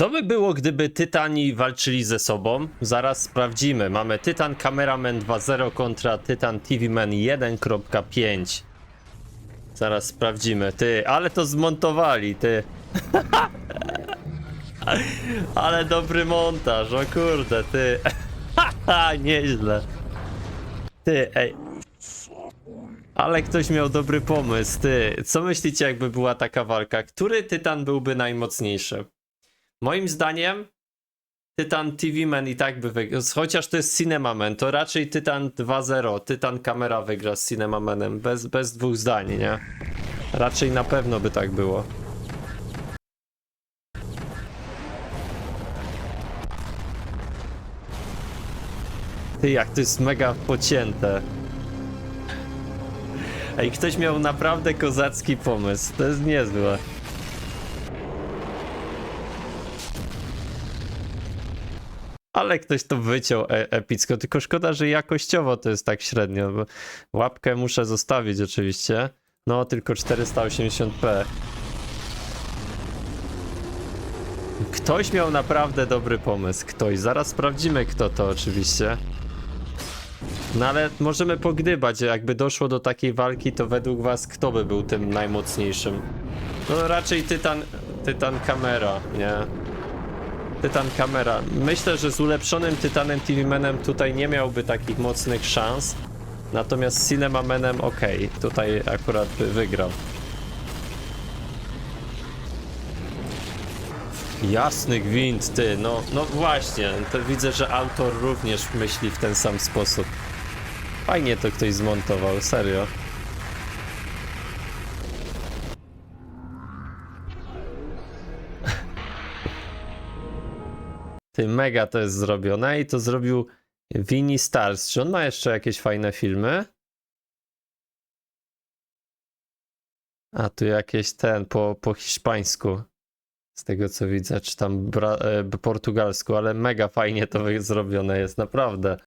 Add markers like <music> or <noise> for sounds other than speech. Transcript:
Co by było, gdyby Tytani walczyli ze sobą? Zaraz sprawdzimy. Mamy Tytan Cameraman 2.0 kontra Tytan TV Man 1.5. Zaraz sprawdzimy. Ty, ale to zmontowali, ty. <laughs> ale dobry montaż, o kurde, ty. <laughs> Nieźle. Ty, ej. Ale ktoś miał dobry pomysł, ty. Co myślicie, jakby była taka walka? Który tytan byłby najmocniejszy? Moim zdaniem Tytan TV Man i tak by wygrał. Chociaż to jest Cinema Man, to raczej Tytan 2.0. Tytan Kamera wygra z Cinema Manem. Bez, bez dwóch zdań, nie? Raczej na pewno by tak było. Ty, jak to jest mega pocięte. Ej, ktoś miał naprawdę kozacki pomysł. To jest niezłe. Ale ktoś to wyciął e epicko, tylko szkoda, że jakościowo to jest tak średnio, bo łapkę muszę zostawić oczywiście. No, tylko 480p. Ktoś miał naprawdę dobry pomysł, ktoś. Zaraz sprawdzimy kto to oczywiście. No ale możemy pogdybać, jakby doszło do takiej walki, to według was kto by był tym najmocniejszym? No raczej Tytan, Tytan Kamera, nie? Tytan Kamera. Myślę, że z ulepszonym Tytanem TV Manem tutaj nie miałby takich mocnych szans. Natomiast z Cinema Manem ok, tutaj akurat by wygrał. Jasny gwint, ty, no, no właśnie, to widzę, że autor również myśli w ten sam sposób. Fajnie to ktoś zmontował, serio. Ty, mega to jest zrobione i to zrobił Vini Stars. Czy on ma jeszcze jakieś fajne filmy? A tu jakieś ten po, po hiszpańsku. Z tego co widzę, czy tam bra- e, portugalsku, ale mega fajnie to zrobione jest, naprawdę.